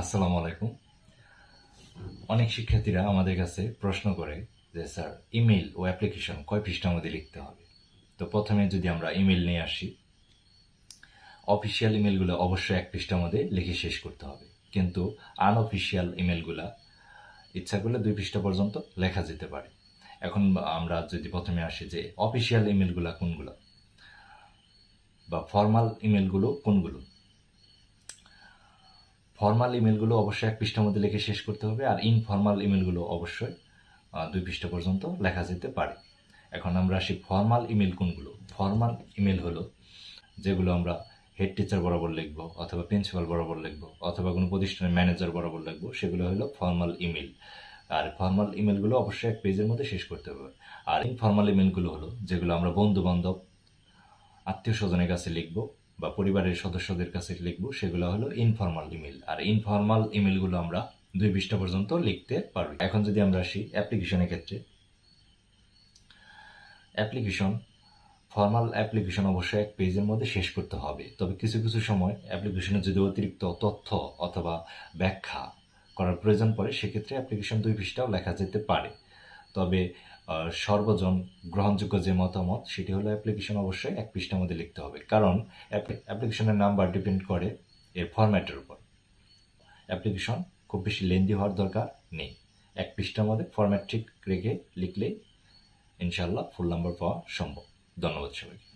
আসসালামু আলাইকুম। অনেক শিক্ষার্থীরা আমাদের কাছে প্রশ্ন করে যে, স্যার ইমেল ও অ্যাপ্লিকেশন কয় পৃষ্ঠার মধ্যে লিখতে হবে? তো প্রথমে যদি আমরা ইমেল নিয়ে আসি, অফিসিয়াল ইমেলগুলো অবশ্যই এক পৃষ্ঠার মধ্যে লিখে শেষ করতে হবে। কিন্তু আনঅফিসিয়াল ইমেলগুলা ইচ্ছা করলে দুই পৃষ্ঠা পর্যন্ত লেখা যেতে পারে। এখন আমরা যদি প্রথমে আসি যে, অফিসিয়াল ইমেলগুলা কোনগুলো? বা ফর্মাল ইমেলগুলো কোনগুলো? ফর্মাল ইমেলগুলো অবশ্যই এক পৃষ্ঠার মধ্যে লিখে শেষ করতে হবে, আর ইনফর্মাল ইমেলগুলো অবশ্যই দুই পৃষ্ঠা পর্যন্ত লেখা যেতে পারে। এখন আমরা আসি ফর্মাল ইমেল কোনগুলো? ফর্মাল ইমেল হলো যেগুলো আমরা হেড টিচার বরাবর লিখব, অথবা প্রিন্সিপাল বরাবর লিখব, অথবা কোনো প্রতিষ্ঠানের ম্যানেজার বরাবর লিখব, সেগুলো হলো ফর্মাল ইমেল আর ফর্মাল ইমেলগুলো অবশ্যই এক পেজের মধ্যে শেষ করতে হবে। আর ইনফর্মাল ইমেলগুলো হলো যেগুলো আমরা বন্ধু বান্ধব আত্মীয় স্বজনের কাছে লিখব বা পরিবারের সদস্যদের কাছে লিখব, সেগুলো হলো ইনফর্মাল ইমেল আর ইনফর্মাল ইমেলগুলো আমরা দুই পৃষ্ঠা পর্যন্ত লিখতে পারব। এখন যদি আমরা আসি অ্যাপ্লিকেশনের ক্ষেত্রে। অ্যাপ্লিকেশন ফর্মাল অ্যাপ্লিকেশন অবশ্যই এক পেজের মধ্যে শেষ করতে হবে। তবে কিছু কিছু সময় অ্যাপ্লিকেশনে যদি অতিরিক্ত তথ্য অথবা ব্যাখ্যা করার প্রয়োজন পড়ে, সেক্ষেত্রে অ্যাপ্লিকেশন দুই পৃষ্ঠাও লেখা যেতে পারে। তবে সর্বজন গ্রহণযোগ্য যে মতামত, সেটি হলো অ্যাপ্লিকেশন অবশ্যই এক পৃষ্ঠার মধ্যে লিখতে হবে। কারণ অ্যাপ্লিকেশনের নাম্বার ডিপেন্ড করে এর ফরম্যাটের উপর। অ্যাপ্লিকেশন খুব বেশি লেন্দি হওয়ার দরকার নেই। এক পৃষ্ঠার মধ্যে ফরম্যাট ঠিক রেখে লিখলেই ইনশাল্লাহ ফুল নাম্বার পাওয়া সম্ভব। ধন্যবাদ সবাইকে।